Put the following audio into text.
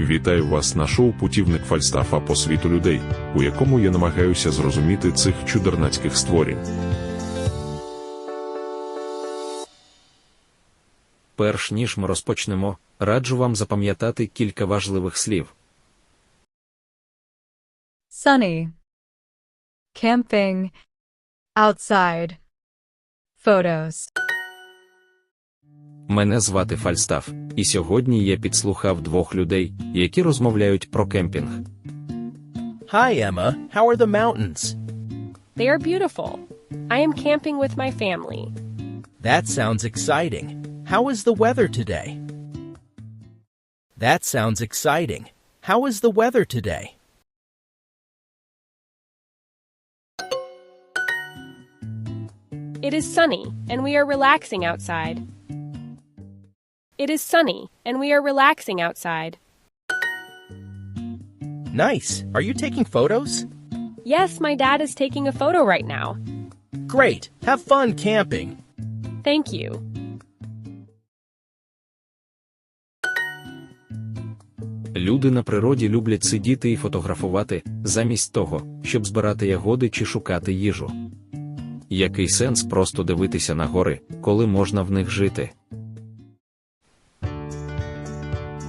Вітаю вас на шоу Путівник Фальстафа по світу людей, у якому я намагаюся зрозуміти цих чудернацьких створінь. Перш ніж ми розпочнемо, раджу вам запам'ятати кілька важливих слів. sunny, camping, outside, photos. Мене звати Фальстаф, і сьогодні я підслухав двох людей, які розмовляють про кемпінг. Hi, Emma. How are the mountains? They are beautiful. I am camping with my family. That sounds exciting. How is the weather today? That sounds exciting. How is the weather today? It is sunny, and we are relaxing outside. It is sunny, and we are relaxing outside. Nice. Are you taking photos? Yes, my dad is taking a photo right now. Great. Have fun camping. Thank you. Люди на природі люблять сидіти і фотографувати, замість того, щоб збирати ягоди чи шукати їжу. Який сенс просто дивитися на гори, коли можна в них жити?